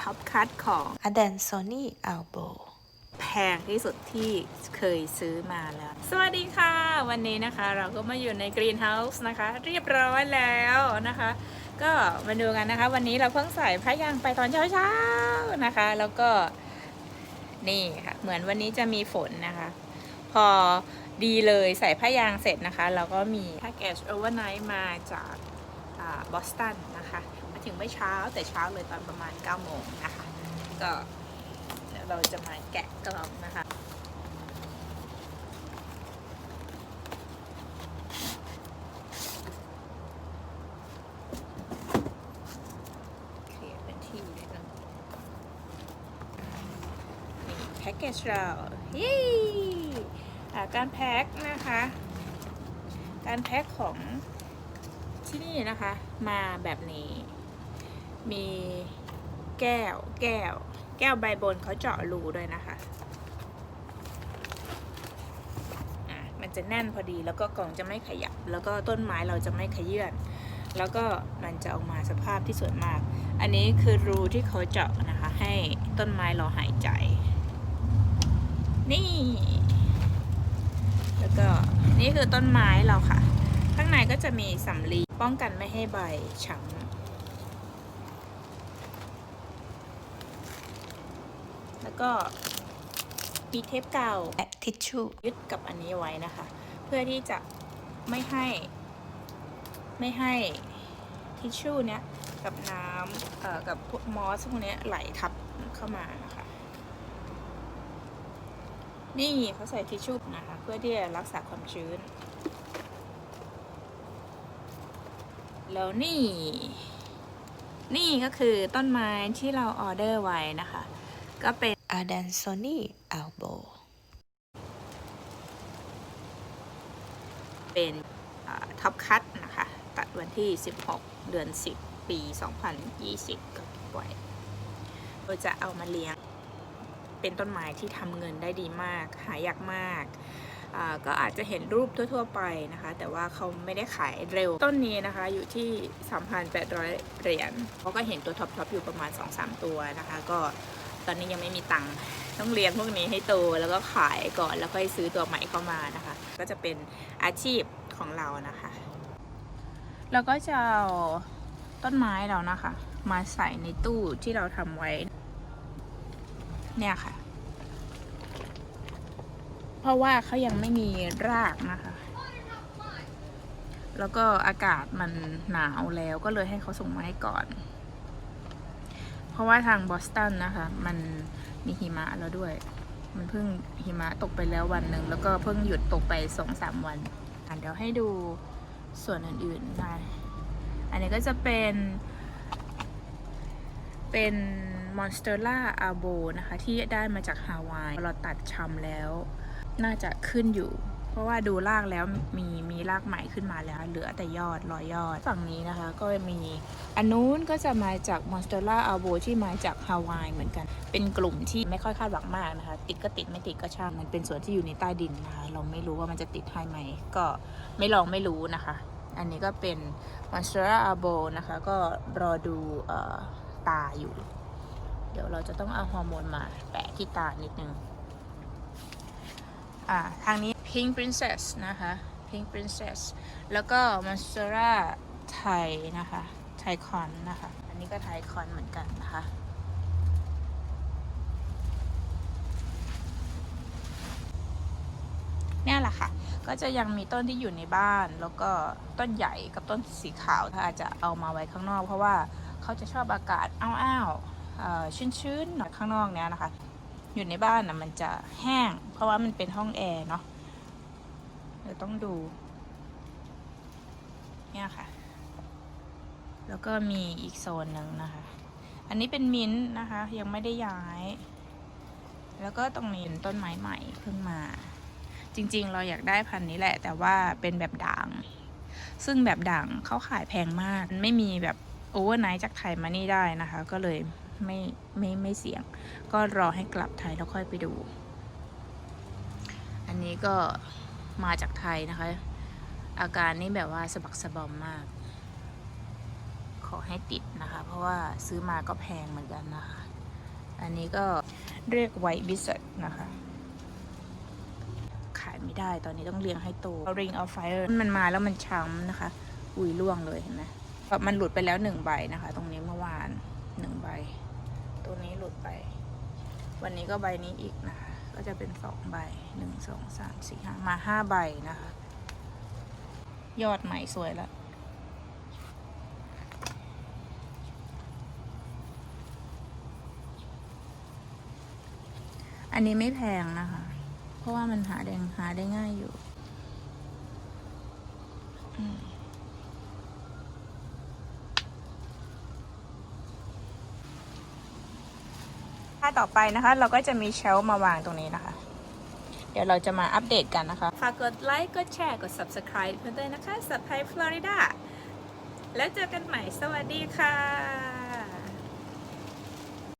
ท็อปคัทของ a d a n Sony Albo แพงที่สุดที่เคยซื้อมาแล้ว สวัสดีค่ะ วันนี้นะคะเราก็มาอยู่ใน Greenhouse นะคะ เรียบร้อยแล้วนะคะ ก็มาดูกันนะคะ วันนี้เราเพิ่งใส่ผ้ายางไปตอนเช้าๆนะคะ แล้วก็นี่ค่ะ เหมือนวันนี้จะมีฝนนะคะ พอดีเลยใส่ผ้ายางเสร็จนะคะ เราก็มีแพ็กเกจโอเวอร์ไนท์มาจากบอสตันนะคะ มาถึงไม่เช้าแต่เช้าเลยตอนประมาณ9โมงนะคะ ก็เราจะมาแกะกล่องนะคะเคลียร์เป็นที่เลยนะนี่แพ็กเกจเราเย้อ่การแพ็คนะคะ การแพ็คของที่นี่นะคะมาแบบนี้ มีแก้ว แก้ว แก้วใบบนเขาเจาะรูด้วยนะคะอะมันจะแน่นพอดีแล้วก็กล่องจะไม่ขยับ แล้วก็ต้นไม้เราจะไม่ขยื่นแล้วก็มันจะออกมาสภาพที่สวยมาก อันนี้คือรูที่เขาเจาะนะคะ ให้ต้นไม้เราหายใจ นี่ แล้วก็นี่คือต้นไม้เราค่ะ ข้างในก็จะมีสำลีป้องกันไม่ให้ใบช้ำ แล้วก็มีเทปกาวและทิชชู่ยึดกับอันนี้ไว้นะคะ เพื่อที่จะไม่ให้ ไม่ให้ทิชชู่เนี้ยกับน้ำเอ่อกับพวกมอสพวกเนี้ยไหลทับเข้ามานะคะนี่เขาใส่ทิชชู่นะคะ เพื่อที่จะรักษาความชื้น แล้วนี่ นี่ก็คือต้นไม้ที่เราออเดอร์ไว้นะคะ ก็เป็น a d a n Sony Albo เป็นท็อปคัตนะคะ ตัดวันที่ 16 เดือน 10 ปี 2020 ก็เก็บไว้เราจะเอามาเลี้ยง เป็นต้นไม้ที่ทำเงินได้ดีมาก หายากมากก็อาจจะเห็นรูปทั่ว ๆ ไปนะคะ แต่ว่าเขาไม่ได้ขายเร็ว ต้นนี้นะคะอยู่ที่ 3,800 เหรียญเขาก็เห็นตัวท็อปๆอยู่ประมาณ 2-3 ตัวนะคะ ก็ ตอนนี้ยังไม่มีตังค์ต้องเลี้ยงพวกนี้ให้โตแล้วก็ขายก่อนแล้วค่อยซื้อตัวใหม่เข้ามานะคะ ก็จะเป็นอาชีพของเรานะคะเราก็จะเอาต้นไม้เรานะคะ มาใส่ในตู้ที่เราทำไว้ เนี่ยค่ะ เพราะว่าเขายังไม่มีรากนะคะ แล้วก็อากาศมันหนาวแล้วก็เลยให้เขาส่งมาให้ก่อน ราะว่าทางบอสตันนะคะ มันมีหิมะแล้วด้วย มันเพิ่งหิมะตกไปแล้ววันหนึ่ง แล้วก็เพิ่งหยุดตกไปสองสามวันเดี๋ยวให้ดูส่วนอื่นๆนะอันนี้ก็จะเป็น เป็นมอนสเตอร่าอาโบนะคะ ที่ได้มาจากฮาวายเราตัดชำแล้ว น่าจะขึ้นอยู่ เพราะว่าดูรากแล้วมีมีรากใหม่ขึ้นมาแล้ว เหลือแต่ยอดรอยยอดฝั่งนี้นะคะ ก็มีอันนู้นก็จะมาจากมอนสเตอร่าอาโบที่มาจากฮาวายเหมือนกัน เป็นกลุ่มที่ไม่ค่อยคาดหวังมากนะคะ ติดก็ติดไม่ติดก็ช่างมันเป็นส่วนที่อยู่ในใต้ดินนะคะ เราไม่รู้ว่ามันจะติดให้ไหม ก็ไม่ลองไม่รู้นะคะ อันนี้ก็เป็นมอนสเตอร่าอาโบนะคะ ก็รอดูออตาอยู่ เดี๋ยวเราจะต้องเอาฮอร์โมนมาแปะที่ตานิดนึง อ่า ทางนี้ Pink Princess นะคะ Pink Princess แล้วก็ Monstera ไทยนะคะ ไทคอนนะคะ อันนี้ก็ไทคอนเหมือนกันนะคะเนี่ยแหละค่ะ ก็จะยังมีต้นที่อยู่ในบ้าน แล้วก็ต้นใหญ่กับต้นสีขาวถ้าอาจจะเอามาไว้ข้างนอก เพราะว่าเขาจะชอบอากาศอ้าวๆเอ่อชื้นๆหน่อยข้างนอกเนี้ยนะคะ อยู่ในบ้านนะมันจะแห้ง เพราะว่ามันเป็นห้องแอร์เนาะ ดี๋ยวต้องดู เนี่ยค่ะ แล้วก็มีอีกโซนหนึ่งนะคะ อันนี้เป็นมิ้นนะคะ ยังไม่ได้ย้าย แล้วก็ตรงนี้เป็นต้นไม้ใหม่เพิ่งมา จริงๆ เราอยากได้พันธุ์นี้แหละ แต่ว่าเป็นแบบด่าง ซึ่งแบบด่างเขาขายแพงมากไม่มีแบบโอเวอร์ไนท์จากไทยมานี่ได้นะคะ ก็เลยไม่ไม่ไม่เสี่ยง ก็รอให้กลับไทยแล้วค่อยไปดู อันนี้ก็ มาจากไทยนะคะ อาการนี่แบบว่าสะบักสะบอมมาก ขอให้ติดนะคะ เพราะว่าซื้อมาก็แพงเหมือนกันนะคะ อันนี้ก็เรียกไวท์บิสนะคะ ขายไม่ได้ตอนนี้ต้องเลี้ยงให้โต Ring of Fire มันมาแล้วมันช้ำนะคะ อุ้ยร่วงเลยเห็นไหมมันหลุดไปแล้วหนึ่งใบนะคะ ตรงนี้เมื่อวานหนึ่งใบ ตัวนี้หลุดไป วันนี้ก็ใบนี้อีกนะคะ ก็จะเป็นสองใบหนึ่งสองสามสี่ห้ามาห้าใบนะคะ ยอดใหม่สวยแล้วอันนี้ไม่แพงนะคะ เพราะว่ามันหาแดงหาได้ง่ายอยู่อืมถ้าต่อไปนะคะ เราก็จะมีเชลมาวางตรงนี้นะคะ เดี๋ยวเราจะมาอัปเดตกันนะคะ ฝากกดไลค์ กดแชร์ กด subscribe เพื่อนด้วยนะคะ subscribe Florida แล้วเจอกันใหม่ สวัสดีค่ะ